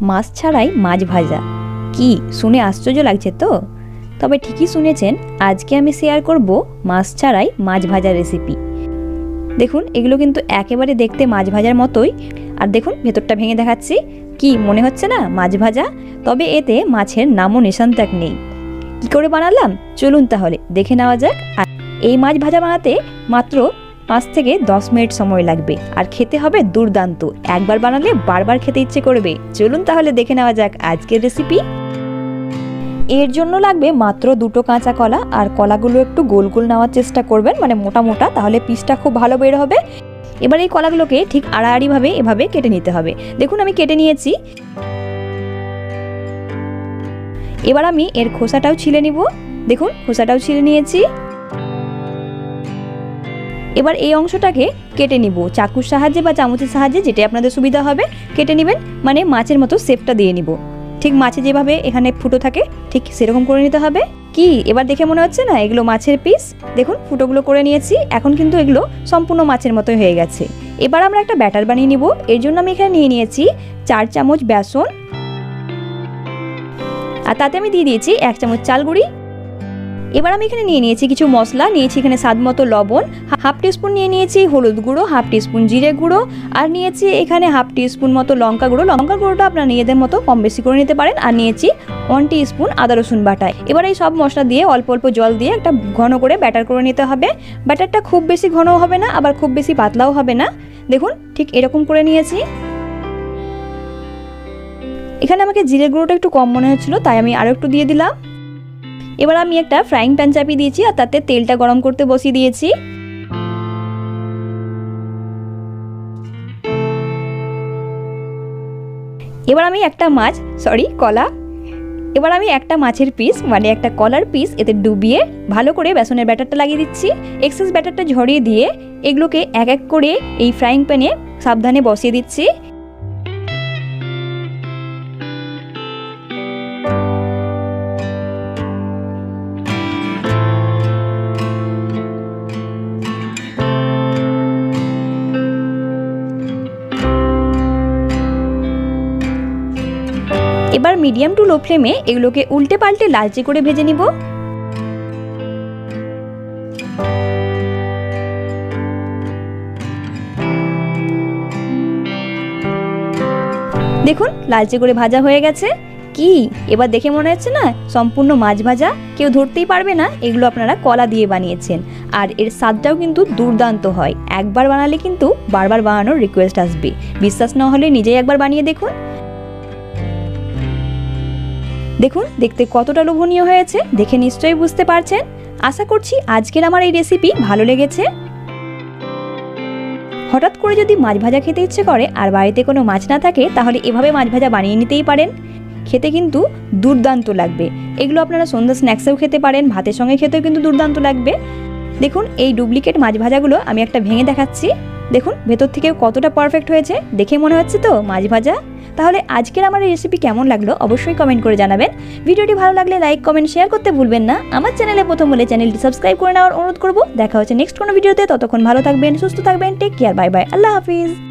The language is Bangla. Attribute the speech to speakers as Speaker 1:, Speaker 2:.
Speaker 1: মাছ ছাড়াই মাছ ভাজা। কি, শুনে আশ্চর্য লাগছে তো? তবে ঠিকই শুনেছেন, আজকে আমি শেয়ার করব মাছ ছাড়াই মাছ ভাজা রেসিপি দেখুন, এগুলো কিন্তু একেবারে দেখতে মাছ ভাজার মতোই। আর দেখুন, ভেতরটা ভেঙে দেখাচ্ছি। কি, মনে হচ্ছে না? মাছ ভাজা? তবে এতে মাছের নামও নিশান ত্যাগ নেই। কী করে বানালাম? চলুন তাহলে, দেখে নেওয়া যাক। এই মাছ ভাজা বানাতে মাত্র পাঁচ থেকে দশ মিনিট সময় লাগবে। আর খেতে হবে দুর্দান্ত। একবার বানালে বারবার খেতে ইচ্ছে করবে। চলুন তাহলে দেখে নেওয়া যাক আজকের রেসিপি এর জন্য লাগবে মাত্র দুটো কাঁচা কলা, আর কলাগুলো একটু গোল গোল নেওয়ার চেষ্টা করবেন মানে মোটা মোটা, তাহলে পিসটা খুব ভালো বের হবে। এবার এই কলাগুলোকে ঠিক আড়াআড়িভাবে এভাবে কেটে নিতে হবে। দেখুন আমি কেটে নিয়েছি। এবার আমি এর খোসাটাও ছিলে নিব। দেখুন, খোসাটাও ছিলে নিয়েছি। এবার এই অংশটাকে কেটে নিব। চাকুর সাহায্যে বা চামচের সাহায্যে যেটা আপনাদের সুবিধা হবে, কেটে নেবেন মানে মাছের মতো শেপটা দিয়ে নিব। ঠিক মাছে যেভাবে এখানে ফুটো থাকে, ঠিক সেরকম করে নিতে হবে। কি? এবার দেখে মনে হচ্ছে না? এগুলো মাছের পিস দেখুন, ফুটোগুলো করে নিয়েছি। এখন কিন্তু এগুলো সম্পূর্ণ মাছের মতোই হয়ে গেছে। এবার আমরা একটা ব্যাটার বানিয়ে নিব। এর জন্য আমি এখানে নিয়ে নিয়েছি চার চামচ বেসন। আর তাতে আমি দিয়ে দিয়েছি এক চামচ চাল গুঁড়ি এবার আমি এখানে নিয়ে নিয়েছি কিছু মশলা, নিয়েছি এখানে স্বাদ মতো লবণ, হাফ টিস্পুন নিয়ে নিয়েছি হলুদ গুঁড়ো, হাফ টিস্পুন জিরে গুঁড়ো, আর নিয়েছি এখানে হাফ টিস্পুন মতো লঙ্কা গুঁড়ো। লঙ্কা গুঁড়োটা আপনারা নিজেদের মতো কম বেশি করে নিতে পারেন। আর নিয়েছি ওয়ান স্পুন আদা রসুন বাটায় এবার এই সব মশলা দিয়ে অল্প অল্প জল দিয়ে একটা ঘন করে ব্যাটার করে নিতে হবে। ব্যাটারটা খুব বেশি ঘনও হবে না, আবার খুব বেশি পাতলাও হবে না। দেখুন, ঠিক এরকম করে নিয়েছি। এখানে আমাকে জিরে গুঁড়োটা একটু কম মনে হচ্ছিল, তাই আমি আরও একটু দিয়ে দিলাম। এবার আমি একটা ফ্রাইং প্যান চাপিয়ে দিয়েছি আর তাতে তেলটা গরম করতে বসিয়ে দিয়েছি। এবার আমি একটা মাছ সরি কলা। এবার আমি একটা মাছের পিস মানে একটা কলার পিস এতে ডুবিয়ে ভালো করে বেসনের ব্যাটারটা লাগিয়ে দিচ্ছি। এক্সেস ব্যাটারটা ঝরিয়ে দিয়ে এগুলোকে এক এক করে এই ফ্রাইং প্যানে সাবধানে বসিয়ে দিচ্ছি। এবার মিডিয়াম টু লো ফ্লেমে এগুলোকে উল্টে পাল্টে লালচে করে ভেজে নিব। দেখুন, লালচে করে ভাজা হয়ে গেছে। কি? এবার দেখে মনে হচ্ছে না সম্পূর্ণ মাছ ভাজা? কেউ ধরতেই পারবে না, এগুলো আপনারা কলা দিয়ে বানিয়েছেন। আর এর স্বাদটাও কিন্তু দুর্দান্ত হয়। একবার বানালে কিন্তু বারবার বানানোর রিকোয়েস্ট আসবে। বিশ্বাস না হলে নিজেই একবার বানিয়ে দেখুন। দেখুন, দেখতে কতটা লোভনীয় হয়েছে, দেখে নিশ্চয়ই বুঝতে পারছেন। আশা করছি আজকের আমার এই রেসিপি ভালো লেগেছে। হঠাৎ করে যদি মাছ ভাজা খেতে ইচ্ছে করে আর বাড়িতে কোনো মাছ না থাকে, তাহলে এভাবে মাছ ভাজা বানিয়ে নিতেই পারেন। খেতে কিন্তু দুর্দান্ত লাগবে। এগুলো আপনারা সন্ধ্যা স্ন্যাক্সেও খেতে পারেন, ভাতের সঙ্গে খেতেও কিন্তু দুর্দান্ত লাগবে। দেখুন, এই ডুপ্লিকেট মাছ ভাজাগুলো আমি একটা ভেঙে দেখাচ্ছি। দেখুন, ভেতর থেকেও কতটা পারফেক্ট হয়েছে, দেখে মনে হচ্ছে তো মাছ ভাজা? তাহলে আজকের আমার এই রেসিপি কেমন লাগল অবশ্যই কমেন্ট করে জানাবেন। ভিডিওটি ভালো লাগলে লাইক কমেন্ট শেয়ার করতে ভুলবেন না। আমার চ্যানেলে প্রথম বলে চ্যানেলটি সাবস্ক্রাইব করে নেওয়ার অনুরোধ করব। দেখা হচ্ছে নেক্সট কোনো ভিডিওতে ততক্ষণ ভালো থাকবেন, সুস্থ থাকবেন টেক কেয়ার বাই বাই আল্লাহ হাফিজ।